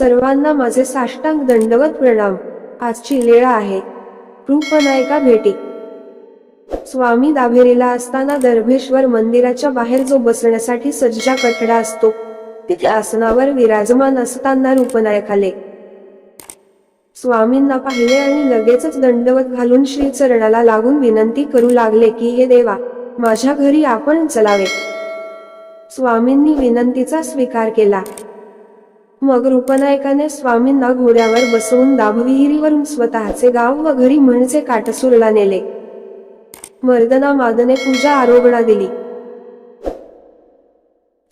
सर्वांना माझे साष्टांग दंडवत प्रणाम. आजची लेळा आहे. रूपनायका भेटी. स्वामी दाभेरीला असताना दर्भेश्वर मंदिराच्या बाहेर जो बसण्यासाठी सज्जा कठडा असतो तिथे आसनावर विराजमान असताना रूपनायक आले स्वामींना पाहिले आणि लगेचच दंडवत घालून श्री चरणाला लागून विनंती करू लागले की हे देवा माझ्या घरी आपण चलावे. स्वामींनी विनंतीचा स्वीकार केला. मग रूपनायकाने स्वामींना घोड्यावर बसवून दाभविहिरीवरून स्वतःचे गाव व घरी म्हणजे काटसूरला नेले. मर्दना मादने पूजा आरोगणा दिली.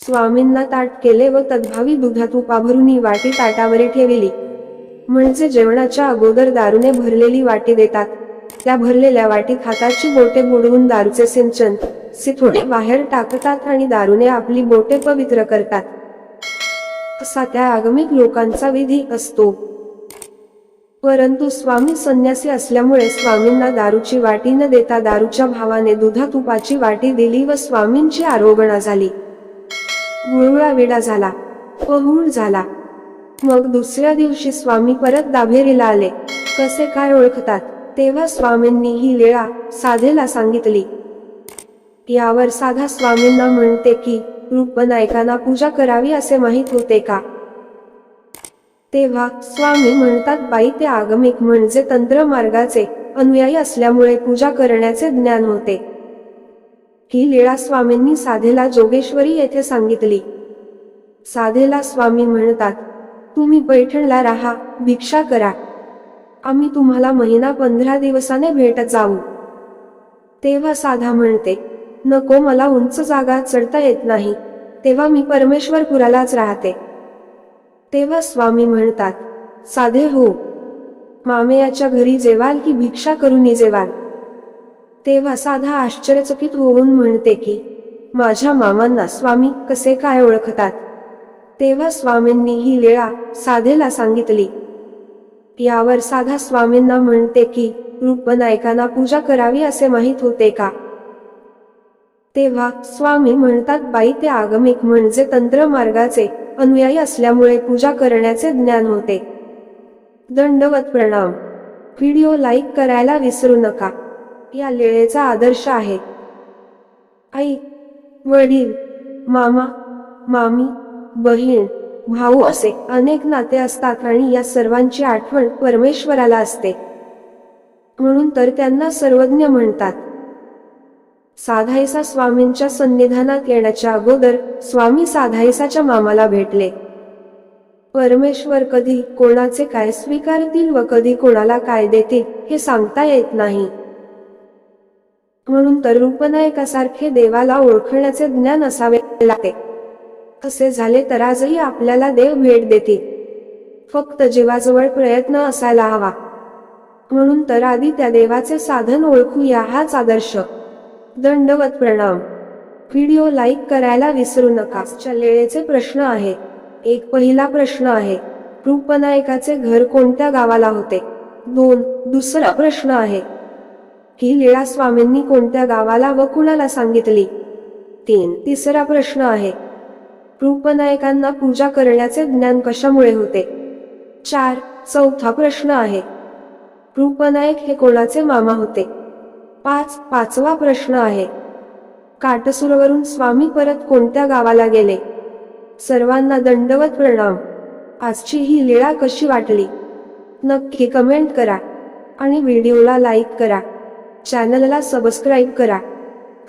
स्वामींना ताट केले व तद्भावी दुधात उपाभरुनी वाटी ताटावर ठेवली. म्हणजे जेवणाच्या अगोदर दारूने भरलेली वाटी देतात. त्या भरलेल्या वाटी खाताची बोटे बुडवून दारूचे सिंचन सिथोडे बाहेर टाकतात आणि दारूने आपली बोटे पवित्र करतात. असा त्या आगमिक लोकांचा विधी असतो. परंतु स्वामी संन्यासी असल्यामुळे स्वामींना दारूची वाटी न देता दारूच्या भावाने दुधा तुपाची वाटी दिली व स्वामींची आरोगणा झाली. गुळगुळा विडा झाला पहुळ झाला. मग दुसऱ्या दिवशी स्वामी परत दाभेरीला आले. कसे काय ओळखतात? तेव्हा स्वामींनी ही लीळा साधेला सांगितली. यावर साधा स्वामींना म्हणते की रूपनायकांना पूजा करावी असे माहीत होते का? तेव्हा स्वामी म्हणतात बाई ते आगमिक म्हणजे तंत्र मार्गाचे अनुयायी असल्यामुळे पूजा करण्याचे ज्ञान होते. ही लीळा स्वामींनी साधेला जोगेश्वरी येथे सांगितली. साधेला स्वामी म्हणतात तुम्ही पैठणला राहा भिक्षा करा. आम्ही तुम्हाला महिना पंधरा दिवसाने भेटत जाऊ. तेव्हा साधा म्हणते नको मला उंच जागा चढता येत नाही. तेव्हा मी परमेश्वरपुरालाच राहते. तेव्हा स्वामी म्हणतात साधे हो. मामेयाच्या घरी जेवाल की भिक्षा करून जेवाल? तेव्हा साधा आश्चर्यचकित होऊन म्हणते की माझ्या मामांना स्वामी कसे काय ओळखतात? तेव्हा स्वामींनी ही लीळा साधेला सांगितली. यावर साधा स्वामींना म्हणते की रूपनायकांना पूजा करावी असे माहीत होते का? तेव्हा स्वामी म्हणतात बाई ते आगमिक म्हणजे तंत्र मार्गाचे अनुयायी असल्यामुळे पूजा करण्याचे ज्ञान होते. दंडवत प्रणाम. व्हिडिओ लाईक करायला विसरू नका. या लेळेचा आदर्श आहे. आई वडील मामा मामी बहीण भाऊ असे अनेक नाते असतात आणि या सर्वांची आठवण परमेश्वराला असते. म्हणून तर त्यांना सर्वज्ञ म्हणतात. साधायसा स्वामींच्या सन्निधानात येण्याच्या अगोदर स्वामी साधायसाच्या मामाला भेटले. परमेश्वर कधी कोणाचे काय स्वीकारतील व कधी कोणाला काय देतील हे सांगता येत नाही. म्हणून तर रूपनायकासारखे देवाला ओळखण्याचे ज्ञान असावे लागते. असे झाले तर आजही आपल्याला देव भेट देतील. फक्त जीवाजवळ प्रयत्न असायला हवा. म्हणून तर आधी त्या देवाचे साधन ओळखूया हाच आदर्श. दंडवत प्रणाम. व्हिडिओ लाईक करायला विसरू नका. लेळेचे प्रश्न आहे. एक पहिला प्रश्न आहे. रूपनायकाचे घर कोणत्या गावाला होते? दोन दुसरा प्रश्न आहे. ही लीळा स्वामींनी कोणत्या गावाला व कुणाला सांगितली? तीन तिसरा प्रश्न आहे. रूपनायकांना पूजा करण्याचे ज्ञान कशामुळे होते? चार चौथा प्रश्न आहे. रूपनायक हे कोणाचे मामा होते? पाच पाचवा प्रश्न आहे. काटसूरवरून स्वामी परत कोणत्या गावाला गेले? सर्वांना दंडवत प्रणाम. आजची ही लीळा कशी वाटली? नक्की कमेंट करा. आणि व्हिडिओला लाईक करा. चॅनलला सबस्क्राईब करा.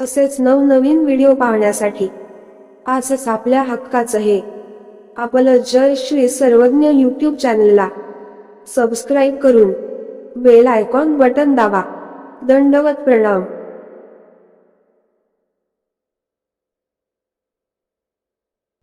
तसेच नवनवीन व्हिडिओ पाहण्यासाठी. आजच आपल्या हक्काचं हे. आपलं जय श्री सर्वज्ञ यूट्यूब चॅनलला सबस्क्राईब करून बेल आयकॉन बटन दाबा. दंडवत प्रणाम.